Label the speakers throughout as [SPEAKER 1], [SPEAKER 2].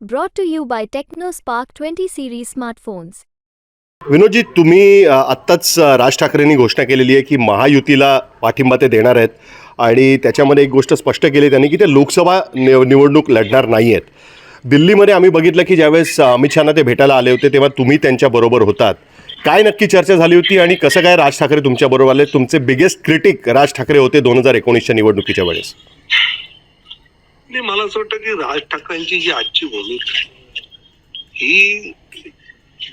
[SPEAKER 1] Brought to you by TechnoSpark 20 series smartphones.
[SPEAKER 2] विनोदजी तुम्ही अ, आत्ताच अ, राज ठाकरेंनी घोषणा केलेली आहे की महायुतीला पाठिंबा ते देणार आहेत आणि त्याच्यामध्ये एक गोष्ट स्पष्ट केली त्यांनी की ते लोकसभा निव निवडणूक लढणार नाही आहेत. दिल्लीमध्ये आम्ही बघितलं की ज्यावेळेस अ, अमित शहाना ते भेटायला आले होते तेव्हा तुम्ही त्यांच्याबरोबर होतात. काय नक्की चर्चा झाली होती आणि कसं काय राज ठाकरे तुमच्याबरोबर आले? तुमचे बिगेस्ट क्रिटिक राज ठाकरे होते दोन हजार एकोणीसच्या निवडणुकीच्या वेळेस.
[SPEAKER 3] नाही मला असं वाटतं की राज ठाकरेंची जी आजची भूमिका ही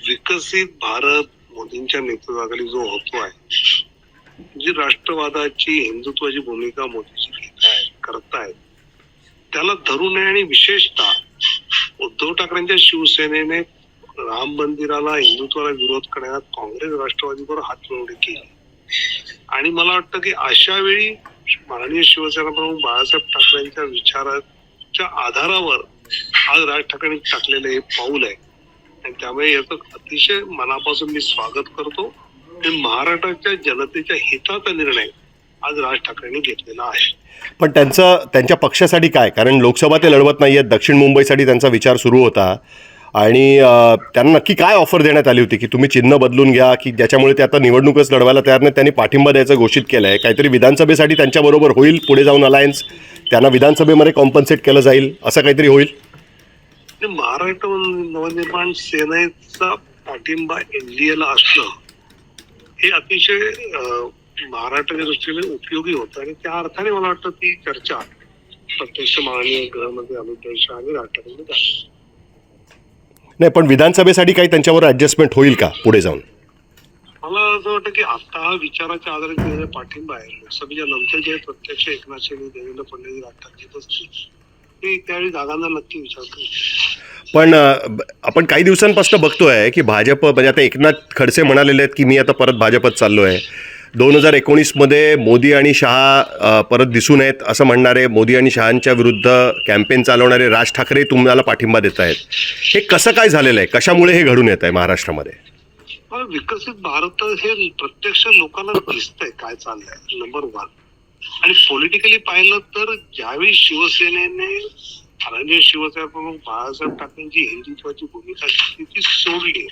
[SPEAKER 3] विकसित भारत मोदींच्या नेतृत्वाखाली जो होतो आहे जी राष्ट्रवादाची हिंदुत्वाची भूमिका मोदीची घेत आहेत त्याला धरू आहे आणि विशेषतः उद्धव ठाकरेंच्या शिवसेनेने राम मंदिराला हिंदुत्वाला विरोध करण्यात काँग्रेस राष्ट्रवादीवर हात हातमिळवणी केली. आणि मला वाटतं की अशा वेळी माननीय शिवसेना प्रमुख बाळासाहेब ठाकरेंच्या विचाराच्या आधारावर आज राज ठाकरेंनी टाकलेलं हे पाऊल आहे. आणि त्यामुळे याचं अतिशय मनापासून मी स्वागत करतो. आणि महाराष्ट्राच्या जनतेच्या हिताचा निर्णय आज राज ठाकरेंनी घेतलेला आहे.
[SPEAKER 2] पण त्यांचं त्यांच्या पक्षासाठी काय? कारण लोकसभा ते लढवत नाही आहेत दक्षिण मुंबईसाठी त्यांचा विचार सुरू होता. आणि त्यांना नक्की काय ऑफर देण्यात आली होती? की तुम्ही चिन्ह बदलून घ्या की ज्याच्यामुळे ते आता निवडणूकच लढवायला तयार नाही त्यांनी पाठिंबा द्यायचं घोषित केलं आहे काहीतरी विधानसभेसाठी त्यांच्याबरोबर होईल पुढे जाऊन अलायन्स त्यांना विधानसभेमध्ये कॉम्पन्सेट केलं जाईल असं काहीतरी होईल?
[SPEAKER 3] महाराष्ट्र नवनिर्माण सेनेचा पाठिंबा एनडीएला असणं हे अतिशय महाराष्ट्राच्या दृष्टीने उपयोगी होतं. आणि त्या अर्थाने मला वाटतं ती चर्चा प्रत्यक्ष माननीय गृहमंत्री अमित शहा आणि राज ठाकरेंनी झाली.
[SPEAKER 2] नाही पण विधानसभेसाठी काही त्यांच्यावर ॲडजस्टमेंट होईल का पुढे जाऊन?
[SPEAKER 3] मला असं वाटतं की आता हा विचाराच्या आधारे दिलेला पाठिंबा आहे. लोकसभेच्या नंतर जे प्रत्यक्ष एकनाथ शिंदे देवेंद्र फडणवीस राज ठाकरे येत असतील ते त्यावेळी जागांना नक्की विचार करू
[SPEAKER 2] पण आपण काही दिवसांपासून बघतोय की भाजप म्हणजे आता एकनाथ खडसे म्हणालेले आहेत की मी आता परत भाजपत चाललो आहे दोन हजार एकोणीसमध्ये मोदी आणि शहा परत दिसून आहेत असं म्हणणारे मोदी आणि शहांच्या विरुद्ध कॅम्पेन चालवणारे राज ठाकरे तुम्हाला पाठिंबा देत आहेत. हे कसं काय झालेलं आहे? कशामुळे हे घडून येत आहे महाराष्ट्रामध्ये?
[SPEAKER 3] विकसित भारत हे प्रत्यक्ष लोकांना दिसतंय काय चाललंय नंबर वन आणि पॉलिटिकली पाहिलं तर ज्यावेळी शिवसेनेने माननीय शिवसेना प्रमुख बाळासाहेब ठाकरेंची हिंदुत्वाची भूमिका घेतली ती सोडली.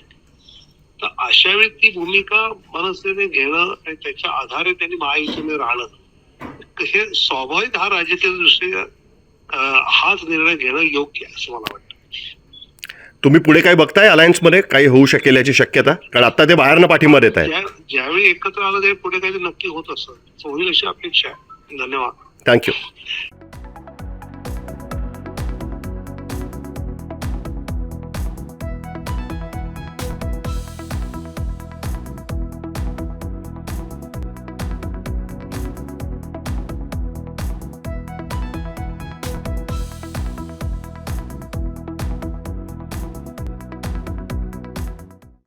[SPEAKER 3] तर अशा वेळी ती भूमिका मनसेने घेणं आणि त्याच्या आधारे त्यांनी महायुतीने राहणं. हे स्वाभाविक हा राजकीय दृष्टीने हाच निर्णय घेणं योग्य आहे असं मला वाटतं.
[SPEAKER 2] तुम्ही पुढे काय बघताय? अलायन्समध्ये काही होऊ शकेल याची शक्यता? कारण आता ते बाहेरनं पाठिंबा देत
[SPEAKER 3] ज्या- ज्यावेळी एकत्र आलं ते पुढे काहीतरी नक्की होत असतं. होईल अशी अपेक्षा आहे. धन्यवाद.
[SPEAKER 2] थँक्यू